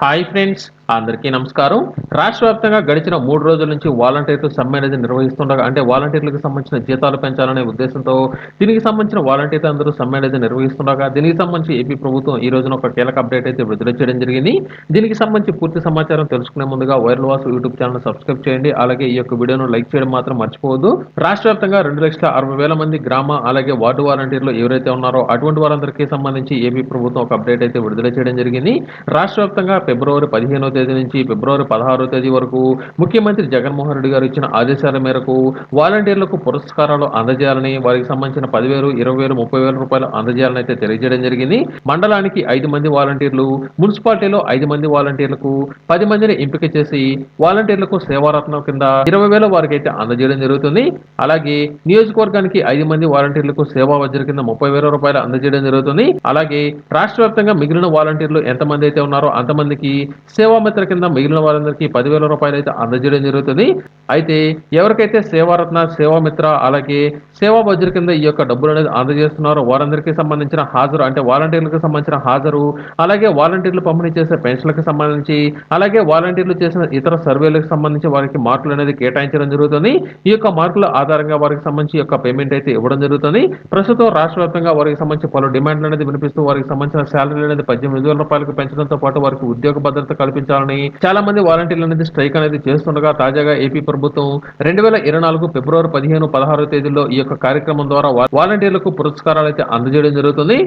Hi friends అందరికీ నమస్కారం. రాష్ట్ర వ్యాప్తంగా గడిచిన మూడు రోజుల నుంచి వాలంటీర్లు సమ్మె అనేది నిర్వహిస్తుండగా అంటే వాలంటీర్లకు సంబంధించిన జీతాలు పెంచాలనే ఉద్దేశంతో దీనికి సంబంధించిన వాలంటీర్లు అందరూ సమ్మె అనేది నిర్వహిస్తుండగా దీనికి సంబంధించి ఏపీ ప్రభుత్వం ఈ రోజున ఒక కీలక అప్డేట్ అయితే విడుదల చేయడం జరిగింది. దీనికి సంబంధించి పూర్తి సమాచారం తెలుసుకునే ముందుగా viral Vasu YouTube channel subscribe చేయండి. అలాగే ఈ యొక్క వీడియోను లైక్ చేయడం మాత్రం మర్చిపోవద్దు. రాష్ట్ర వ్యాప్తంగా రెండు లక్షల అరవై వేల మంది గ్రామ అలాగే వార్డు వాలంటీర్లు ఎవరైతే ఉన్నారో అటువంటి వారందరికీ సంబంధించి ఏపీ ప్రభుత్వం ఒక అప్డేట్ అయితే విడుదల చేయడం జరిగింది. రాష్ట్ర వ్యాప్తంగా ఫిబ్రవరి పదిహేనో తేదీ నుంచి ఫిబ్రవరి పదహారో తేదీ వరకు ముఖ్యమంత్రి జగన్మోహన్ రెడ్డి గారు ఇచ్చిన ఆదేశాల మేరకు వాలంటీర్లకు పురస్కారాలు అందజేయాలని వారికి సంబంధించిన పదివేలు ఇరవై వేలు ముప్పై వేల రూపాయలు అందజేయాలని అయితే తెలియజేయడం జరిగింది. మండలానికి ఐదు మంది వాలంటీర్లు మున్సిపాలిటీలో ఐదు మంది వాలంటీర్లకు పది మందిని ఎంపిక చేసి వాలంటీర్లకు సేవారత్నం కింద ఇరవై వేల వారికి అయితే అందజేయడం జరుగుతుంది. అలాగే నియోజకవర్గానికి ఐదు మంది వాలంటీర్లకు సేవా వజ్ర కింద ముప్పై వేల రూపాయలు అందజేయడం జరుగుతుంది. అలాగే రాష్ట్ర వ్యాప్తంగా మిగిలిన వాలంటీర్లు ఎంతమంది అయితే ఉన్నారో అంతమందికి మిత్ర కింద మిగిలిన వారందరికీ పదివేల రూపాయలు అయితే అందజేయడం జరుగుతుంది. అయితే ఎవరికైతే సేవారత్న సేవామిత్ర అలాగే సేవా వజ్ర కింద ఈ యొక్క డబ్బులు అనేది అందజేస్తున్నారో వారందరికీ సంబంధించిన హాజరు అంటే వాలంటీర్లకు సంబంధించిన హాజరు అలాగే వాలంటీర్లు పంపిణీ చేసే పెన్షన్లకు సంబంధించి అలాగే వాలంటీర్లు చేసిన ఇతర సర్వేలకు సంబంధించి వారికి మార్కులు అనేది కేటాయించడం జరుగుతుంది. ఈ యొక్క మార్కుల ఆధారంగా వారికి సంబంధించి యొక్క పేమెంట్ అయితే ఇవ్వడం జరుగుతుంది. ప్రస్తుతం రాష్ట్ర వ్యాప్తంగా వారికి సంబంధించి పలు డిమాండ్లు అనేది వినిపిస్తూ వారికి సంబంధించిన శాలరీ అనేది పద్దెనిమిది వేల రూపాయలకు పెంచడంతో పాటు వారికి ఉద్యోగ భద్రత కల్పించాలని చాలా మంది వాలంటీర్లు అనేది స్ట్రైక్ అనేది చేస్తుండగా తాజాగా ఏపీ ప్రభుత్వం రెండు వేల ఇరవై నాలుగు ఫిబ్రవరి పదిహేను పదహారు తేదీల్లో ఈ యొక్క కార్యక్రమం ద్వారా వాలంటీర్లకు పురస్కారాలు అయితే అందజేయడం జరుగుతుంది.